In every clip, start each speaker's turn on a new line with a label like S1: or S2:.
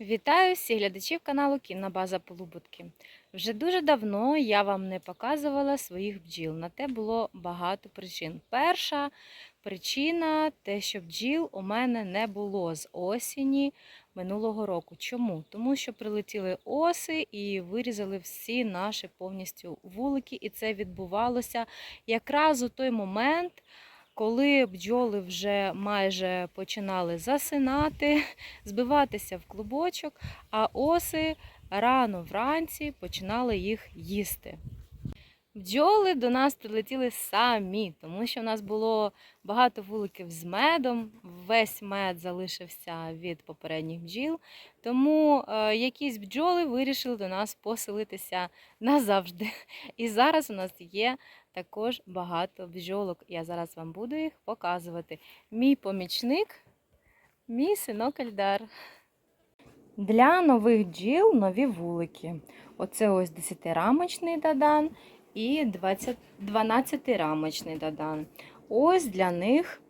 S1: Вітаю всіх глядачів каналу Кінна База Полубутки. Вже дуже давно я вам не показувала своїх бджіл. На те було багато причин. Перша причина те, що бджіл у мене не було з осені минулого року. Чому? Тому що прилетіли оси і вирізали всі наші повністю вулики, і це відбувалося якраз у той момент. Коли бджоли вже майже починали засинати, збиватися в клубочок, а оси рано вранці починали їх їсти. Бджоли до нас прилетіли самі, тому що в нас було багато вуликів з медом, весь мед залишився від попередніх бджіл. Тому е, якісь бджоли вирішили до нас поселитися назавжди. І зараз у нас є також багато бджолок. Я зараз вам буду їх показувати. Мій помічник, мій синок Ельдар. Для нових бджіл нові вулики. Оце ось 10-рамочний дадан і 20 12-рамочний дадан. Ось для них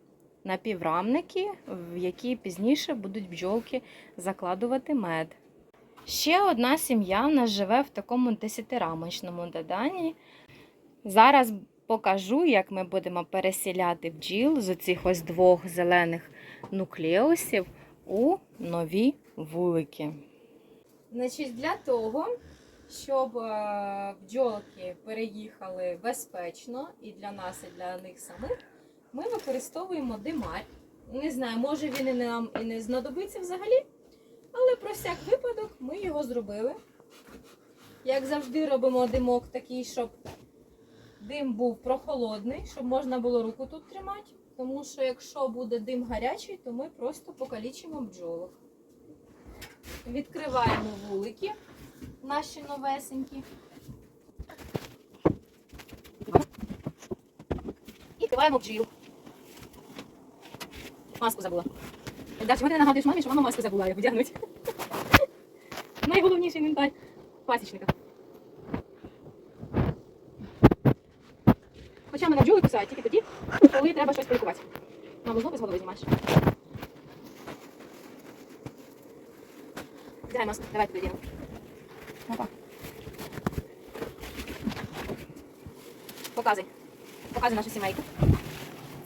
S1: напіврамники, в які пізніше будуть бджолки закладувати мед. Ще одна сім'я в нас живе в такому 10-рамочному дадані. Зараз покажу, як ми будемо пересіляти бджіл з оцих ось двох зелених нуклеусів у нові вулики. Значить, для того, щоб е, бджолки переїхали безпечно і для нас, і для них самих, ми використовуємо димар. Не знаю, може він і нам і не знадобиться взагалі, але про всяк випадок ми його зробили. Як завжди, робимо димок такий, щоб дим був прохолодний, щоб можна було руку тут тримати. Тому що якщо буде дим гарячий, то ми просто покалічимо бджолок. Відкриваємо вулики наші новесенькі. І відкриваємо бджіл. Маску забула. Далі мене нагадуєш мамі, що мама маску забула його вдягнути. Найголовніший інвентар пасічника. Хоча мене бджоли кусають тільки тоді, коли треба щось полікувати. Маму знову з голови знімаєш. Дай маску, давай туди ділимо. Опа. Показуй. Показуй нашу сімейку.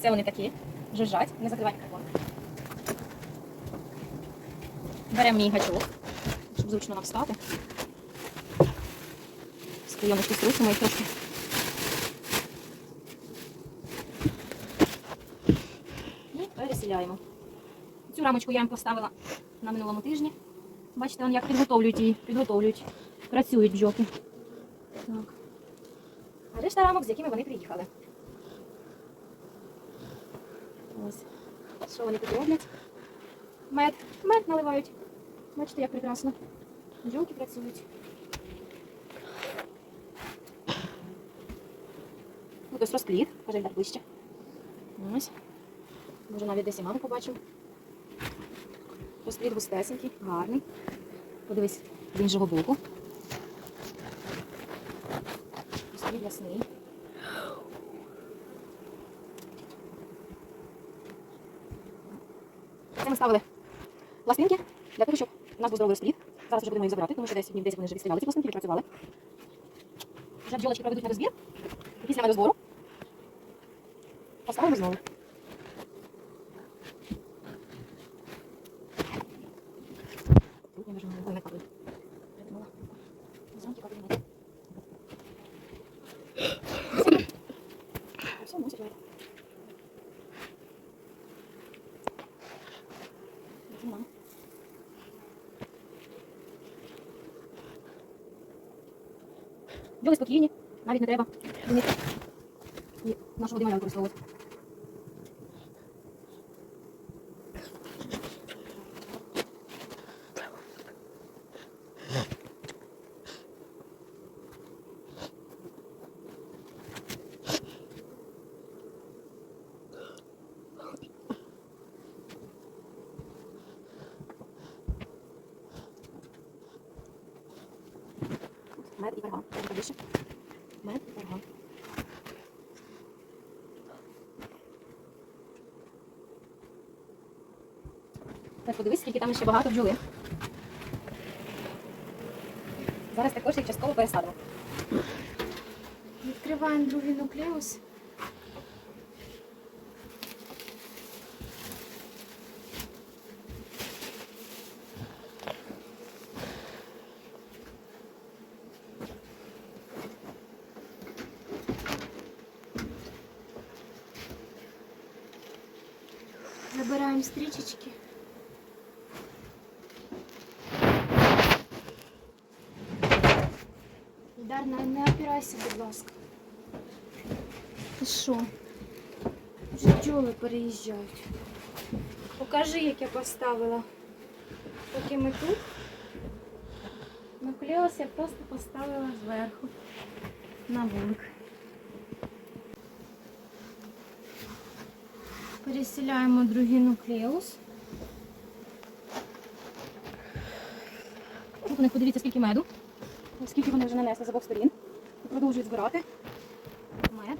S1: Це вони такі. Жужжать. Не закривай мікрофон. Беремо мій гачок, щоб зручно нам встати. Скайомочки струсимо їх трошки. І пересіляємо. Цю рамочку я їм поставила на минулому тижні. Бачите, як підготовлюють її, підготовлюють, працюють бджоки. Так. А решта рамок, з якими вони приїхали. Ось. Що вони тут роблять? Мед. Мед наливають. Бачите, як прекрасно. Бджолки працюють. Ось ось розплід. Кажи, так ближче. Ось. Може навіть десь і маму побачимо. Розплід густесенький, гарний. Подивись з іншого боку. Розплід ясний. Це ми ставили пластинки для того, щоб у нас був здоровий розплід. Зараз вже будемо їх забирати, тому що десь днів 10 вони вже відстріляли ці пластинки, відпрацювали. Вже бджолочки проведуть медозбір. І після медозбору поставимо знову. Тут я вже не капаю. Придумала. Зранки капаю не. Все, мусить вийти. Придумала. Бджоли спокійні, навіть не треба. І нашого дималя використовувати. більше. Мед, орган. Так, подивись, скільки там ще багато бджоли. Зараз також їх частково пересадимо. Відкриваємо другий нуклеус. Забираємо стрічечки. Дар, не, не опирайся, будь ласка. Ти що? Вже бджоли переїжджають. Покажи, як я поставила. Поки ми тут. Нуклеус я просто поставила зверху на вулик. Переселяємо другий нуклеус. Тут у подивіться, скільки меду. Скільки вони вже нанесли з обох сторін. Продовжують збирати. Мед.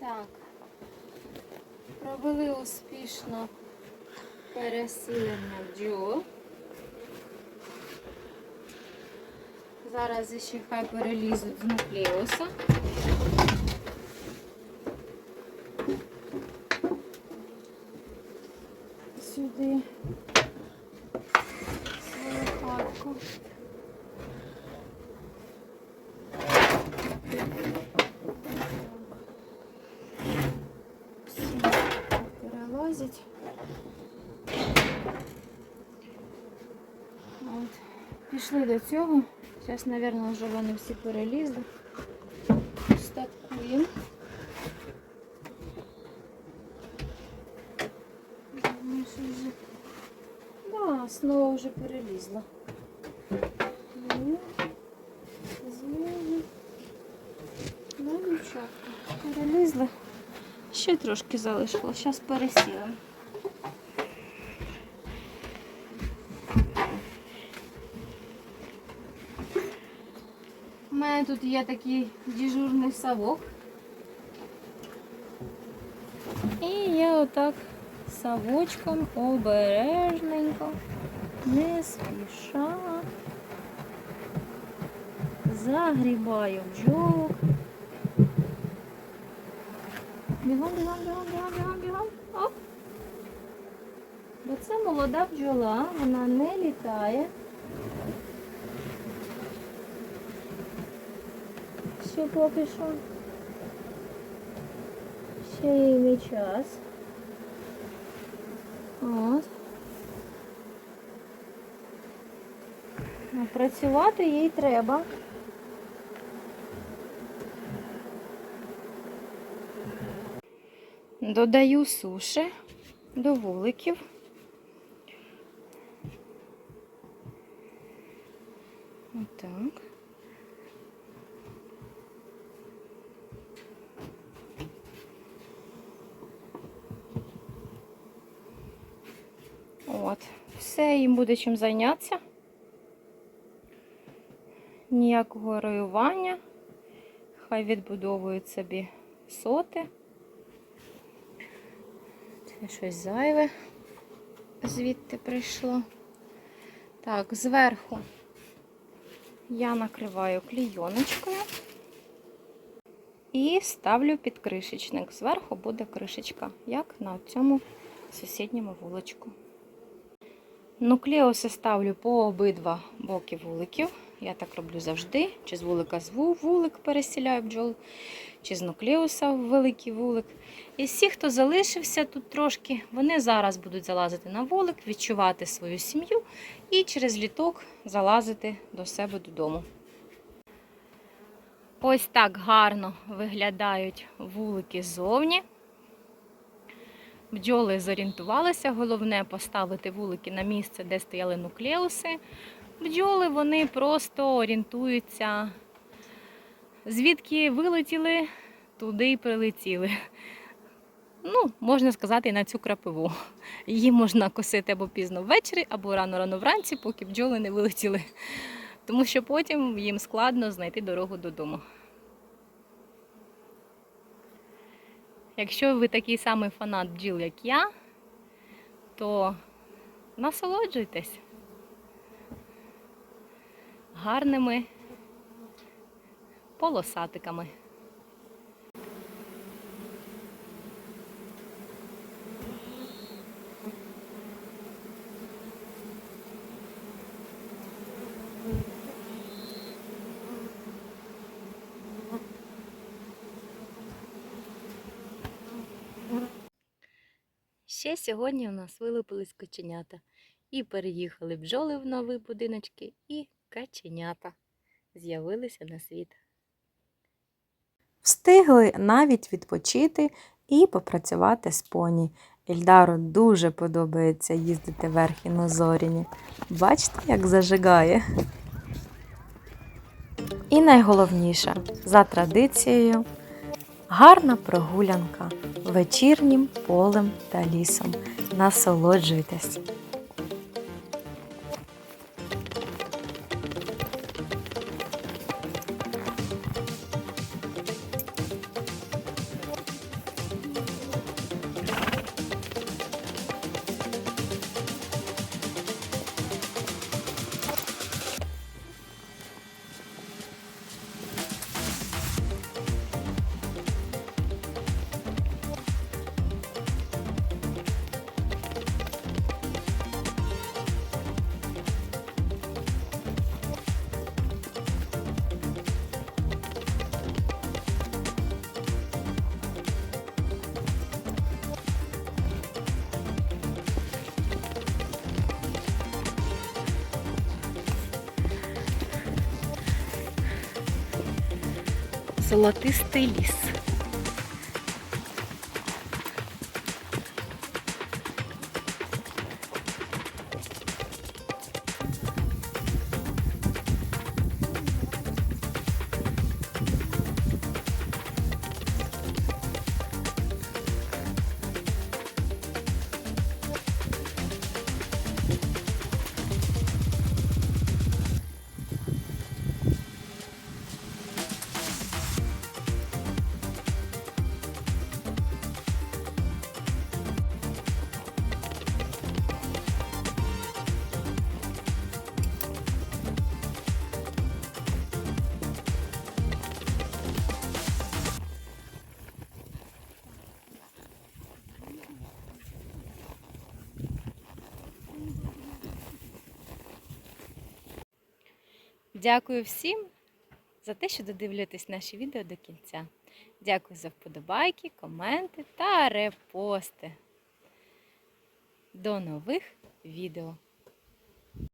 S1: Так. Провели успішно пересилення бджол. Зараз ще хай перелізуть з нуклеуса. Сюди свою хатку. Всі перелазять. От. Пішли до цього. Зараз, мабуть, вже вони всі перелізли. Статкуємо. Думаю, що вже... Да, основа вже перелізла. Ну, злізли. Ну, дівчатка, перелізли. Ще трошки залишило. Зараз пересілимо. Мене тут є такий дежурний совок. І я отак совочком обережненько, не спіша загрібаю бджолок. Бігом, бігом, бігом, бігом, бігом, бігом. Оп. Бо це молода бджола, вона не літає. Ще поки що. Ще їй не час. От. Працювати їй треба. Додаю суші до вуликів. Отак. От, все їм буде чим зайнятися. Ніякого роювання. Хай відбудовують собі соти. Це щось зайве звідти прийшло. Так, зверху я накриваю клійоночкою і ставлю під кришечник. Зверху буде кришечка, як на цьому сусідньому вуличку. Нуклеуси ставлю по обидва боки вуликів. Я так роблю завжди. Чи з вулика з вулик пересіляю бджол, чи з нуклеуса в великий вулик. І всі, хто залишився тут трошки, вони зараз будуть залазити на вулик, відчувати свою сім'ю і через літок залазити до себе додому. Ось так гарно виглядають вулики ззовні. Бджоли зорієнтувалися. Головне поставити вулики на місце, де стояли нуклеуси. Бджоли вони просто орієнтуються, звідки вилетіли, туди й прилетіли. Ну, можна сказати, і на цю крапиву. Її можна косити або пізно ввечері, або рано-рано вранці, поки бджоли не вилетіли. Тому що потім їм складно знайти дорогу додому. Якщо ви такий самий фанат бджіл, як я, то насолоджуйтесь гарними полосатиками. Ще сьогодні у нас вилупились коченята. І переїхали бджоли в нові будиночки, і каченята з'явилися на світ.
S2: Встигли навіть відпочити і попрацювати з поні. Ільдару дуже подобається їздити верхи на зоріні. Бачите, як зажигає. І найголовніше, за традицією, гарна прогулянка вечірнім полем та лісом. Насолоджуйтесь!
S1: Золотистий ліс. Дякую всім за те, що додивляєтесь наші відео до кінця. Дякую за вподобайки, коменти та репости. До нових відео!